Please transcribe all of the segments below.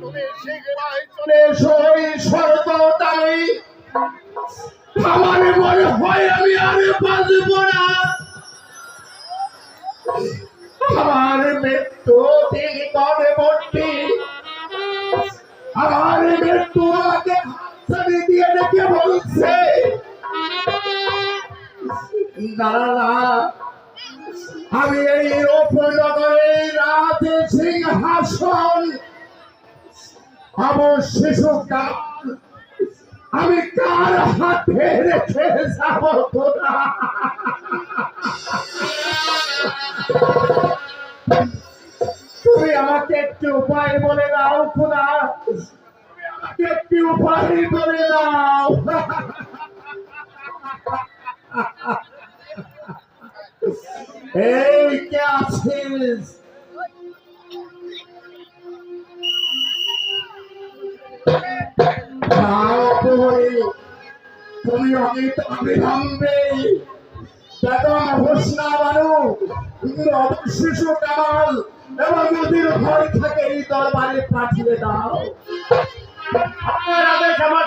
তুমি শীঘ্রই চলে এসো এই সর্বদাই আমার মনে আমি আর আমার মৃত্যু আমি এই উপনগরে রাতে সিংহাসন। আমার শিশুকাল আমি কার হাতে রেখে যাব তুমি আমাকে একটি উপায় বলে দাও খোদা। আমাকে একটি উপায় বলে দাও। এই কে আছিস তুমি তুমি অমিত অবিলম্বে বেতন ঘোষণা বানু শিশু কামাল, এবং নদীর ভয় থেকে, এই দরবারে পাঠিয়ে দাও। আমার আদেশ আমার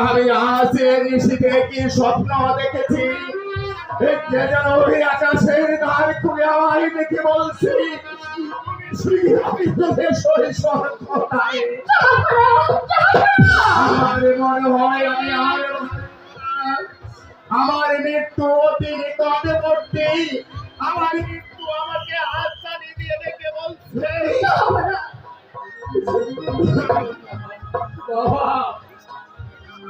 আমি আজ নিশিতে কি স্বপ্ন দেখেছি? যেন ওই আকাশের খুলে আমায় দেখে বলছি শ্রীরামি তোদের শৈশব কোথায়? আমার মনে হয় আমি আর আমার মৃত্যু অতি নিকটবর্তী আমার মৃত্যু আমাকে হাতছানি দিয়ে ডেকে বলছে। বাবা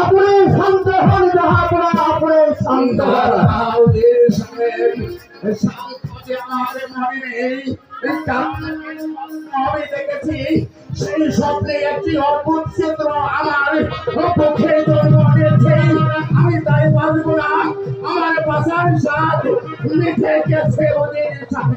আপনি শান্ত হন জাহাপড়া আপনি শান্ত হন। আমি দেখেছি সেই স্বপ্নে একটি অদ্ভুত চিত্র আমার পক্ষে আমি তাই বাঁচব না। আমার বাসার স্বাদ মিঠে গেছে ওদের সাথে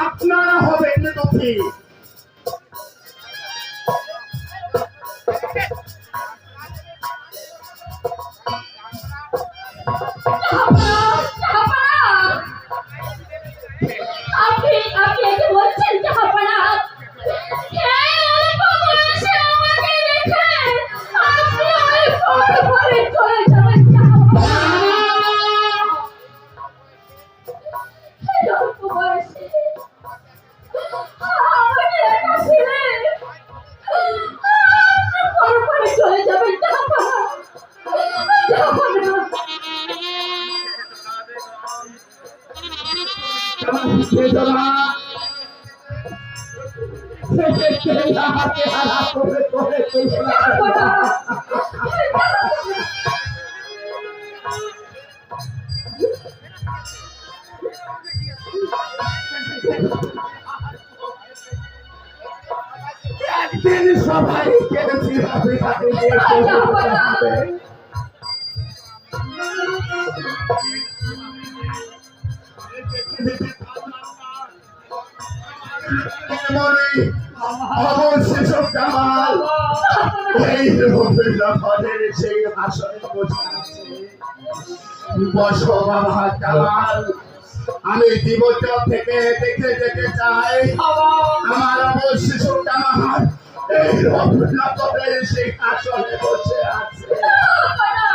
আপনারা হবেন নথি। আপনি একদিন সবাই কেটেছি হবে তাকে যাব না। কামাল সেই আসনে বসে আছে বসো বাবা কামাল আমি জীবন থেকে দেখে যেতে চাই আমার অবশেষ কামাল এই রবীন্দ্রনাথের সেই আসনে বসে আছে যাব না।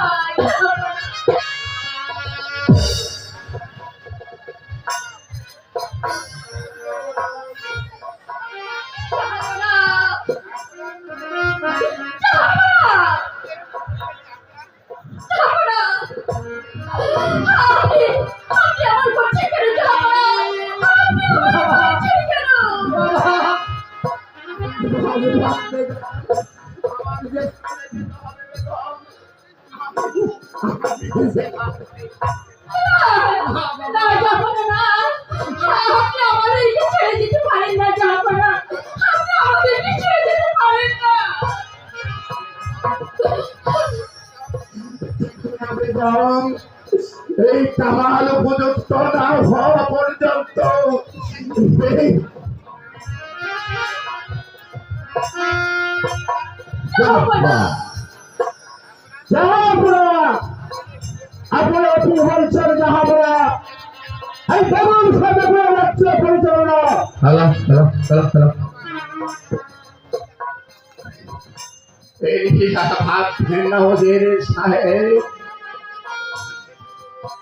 এই কামাল উপযুক্ত না হওয়া পর্যন্ত আপনারা কি বলছেন জাহাপুরা এই কেমন সাথে রাজ্য পরিচালনা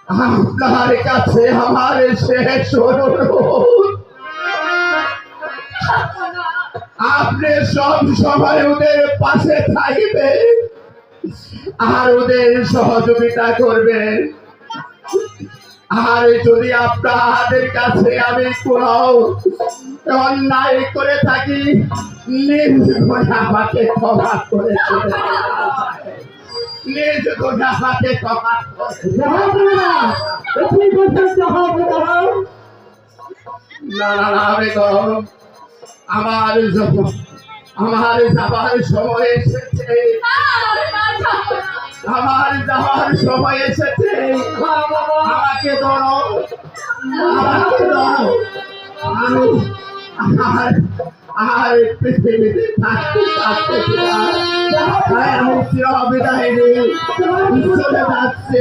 আপনার কাছে আমার শেষ আপনি সব সময় ওদের পাশে থাকবেন আর ওদের সহযোগিতা করবেন। আর যদি আপনাদের কাছে আমি কোনো অন্যায় করে থাকি নিজ গুণে আমাকে ক্ষমা করে নিজ গুণে আমাকে ক্ষমা করে না না না বেগম আমার যখন- আমার যাবার সময় এসেছে। আমার যাওয়ার সময় এসেছে। আমাকে ধরো আমাকে ধরো। আমি আর আর পৃথিবীতে থাকতে থাকতে চাই আমি চির বিদায় নিয়ে চলে যাচ্ছি।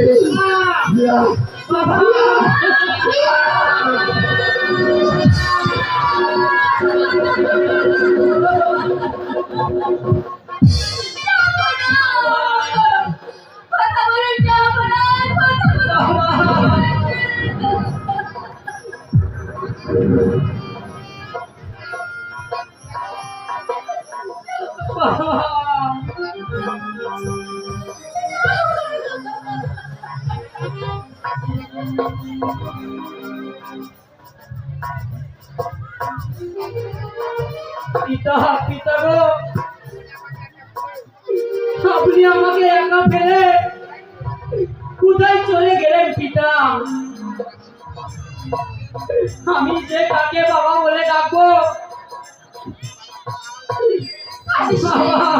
কথা পিতা পিতা গো। আপনি আমাকে একা ফেলে কোথায় চলে গেলেন পিতা? আমি যে কাকে বাবা বলে ডাকবো? বাবা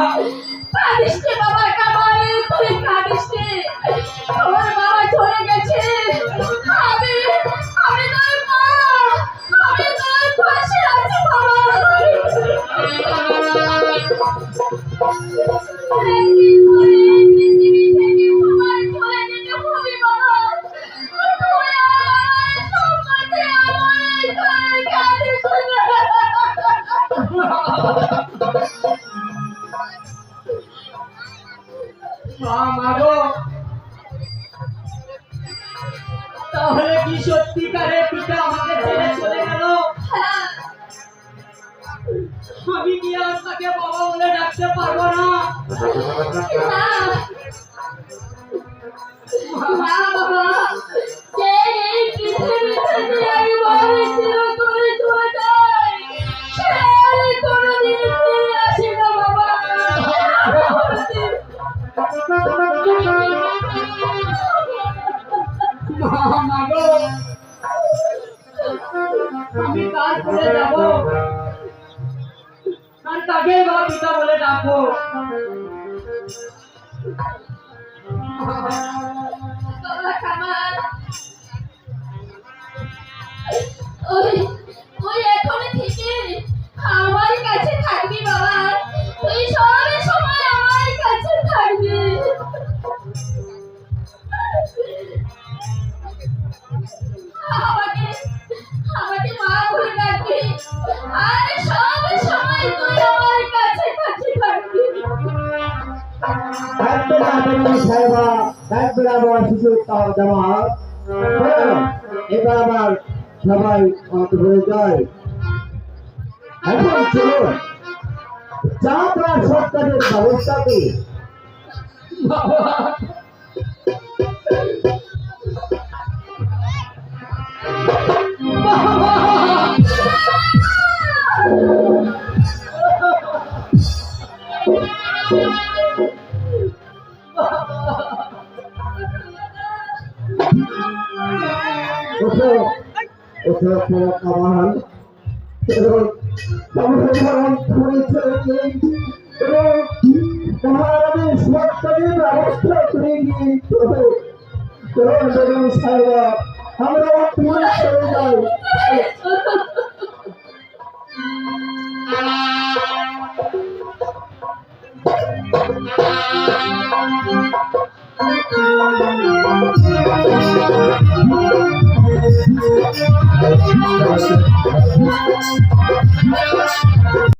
কি আর তাকে বাবা বলে ডাকতে পারব না? বাবা। পিতা শিশু তাও জামা এবার আবার সবাই অন্ত হয়ে যায়। এখন চলুন চা প্রায় সরকারের ব্যবস্থা ওঠো ওঠো ওঠো কামান এবং সমস্যার অন্তরে চলে গেলেন এবং মহারাজের সরকারের ব্যবস্থা করে গিয়ে তবে তরুণ সাহেবা আমরা Thank you.